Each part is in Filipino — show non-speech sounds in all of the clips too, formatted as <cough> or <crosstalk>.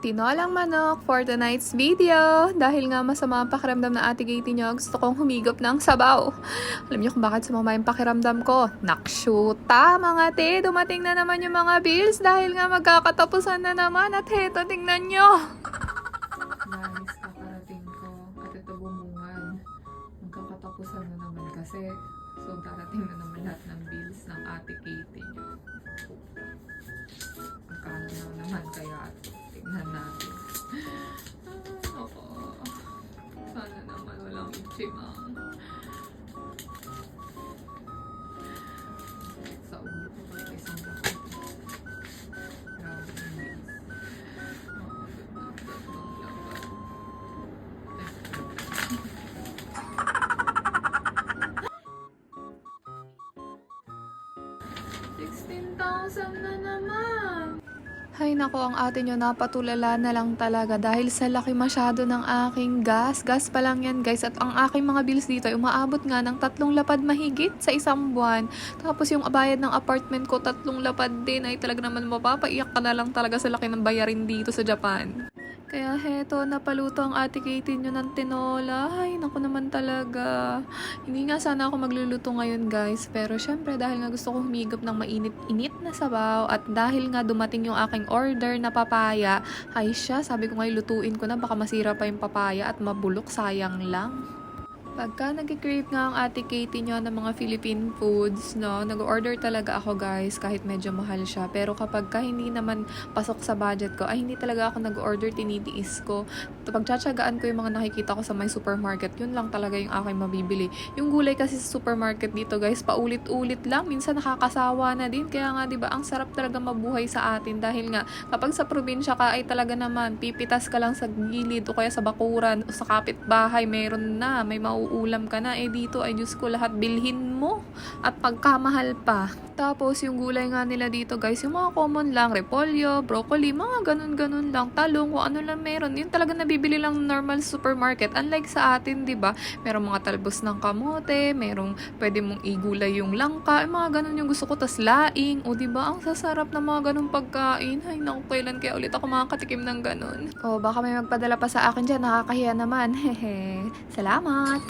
Tinolang manok for tonight's video. Dahil nga masama ang pakiramdam na ate Katie nyo, gusto kong humigop ng sabaw. Alam niyo kung bakit sumama yung pakiramdam ko? Nakshuta mga te, dumating na naman yung mga bills dahil nga magkakatapusan na naman at heto, tingnan nyo. Guys, kakarating ko at ito bumungan. Magkakatapusan na naman kasi. So, darating na naman tingnan natin. Ah, Oo. Sana naman walang itchimang. Sa ulo ko ito isang laki. Grabe. Oo, tatlong laban. Sixteen thousand na naman! Hay nako, ang ate nyo napatulala na lang talaga dahil sa laki masyado ng aking gas. Gas pa lang yan guys. At ang aking mga bills dito ay umaabot nga ng tatlong lapad mahigit sa isang buwan. Tapos yung bayad ng apartment ko, tatlong lapad din ay talaga naman mapapaiyak ka na lang talaga sa laki ng bayarin dito sa Japan. Kaya heto, napaluto ang ate Katie nyo ng tinola. Ay, naku naman talaga. Hindi nga sana ako magluluto ngayon guys. Pero syempre dahil nga gusto ko humigop ng mainit-init na sabaw at dahil nga dumating yung aking order na papaya, ay siya, sabi ko nga lutuin ko na baka masira pa yung papaya at mabulok, sayang lang. Pagka nag-crave nga ang ate Katie nyo ng mga Philippine foods, no, nag-order talaga ako guys kahit medyo mahal siya. Pero kapag ka hindi naman pasok sa budget ko, ay hindi talaga ako nag-order, tinitiis ko. Pagtsatsagaan ko yung mga nakikita ko sa may supermarket, yun lang talaga yung aking mabibili. Yung gulay kasi sa supermarket dito guys, paulit-ulit lang. Minsan nakakasawa na din. Kaya nga, di ba, ang sarap talaga mabuhay sa atin. Dahil nga, kapag sa probinsya ka ay talaga naman, pipitas ka lang sa gilid o kaya sa bakuran o sa kapitbahay, meron na, may mauulam ka na. Eh dito ay Diyos ko, lahat bilhin mo. At pagkamahal pa. Tapos yung gulay nga nila dito guys, yung mga common lang, repolyo, broccoli, mga ganun-ganun lang, talong, kung ano lang meron. Yun talaga nabibili lang normal supermarket. Unlike sa atin, di ba? Merong mga talbos ng kamote, merong pwede mong igulay yung langka, yung mga ganun yung gusto ko, tas laing, o di ba? Ang sasarap ng mga ganun pagkain. Ay, naku, kailan kaya ulit ako makakatikim ng ganun. O, baka may magpadala pa sa akin dyan, nakakahiya naman. <laughs> Hehe. Salamat!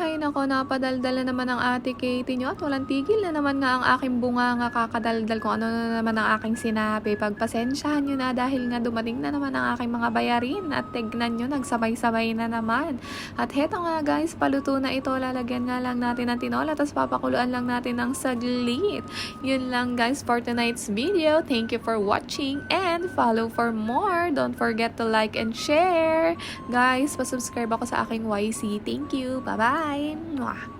Hay nako, napadaldala naman ang ate Katie nyo at walang tigil na naman nga ang aking bunga nga kakadaldal kung ano na naman ang aking sinabi. Pagpasensyahan nyo na dahil nga dumating na naman ang aking mga bayarin at tignan nyo, nagsabay-sabay na naman. At heto nga guys, paluto na ito, lalagyan nga lang natin ng tinola tapos papakuluan lang natin ng saglit. Yun lang guys for tonight's video. Thank you for watching and follow for more. Don't forget to like and share. Guys, pasubscribe ako sa aking YC. Thank you. Bye-bye. 拜，哇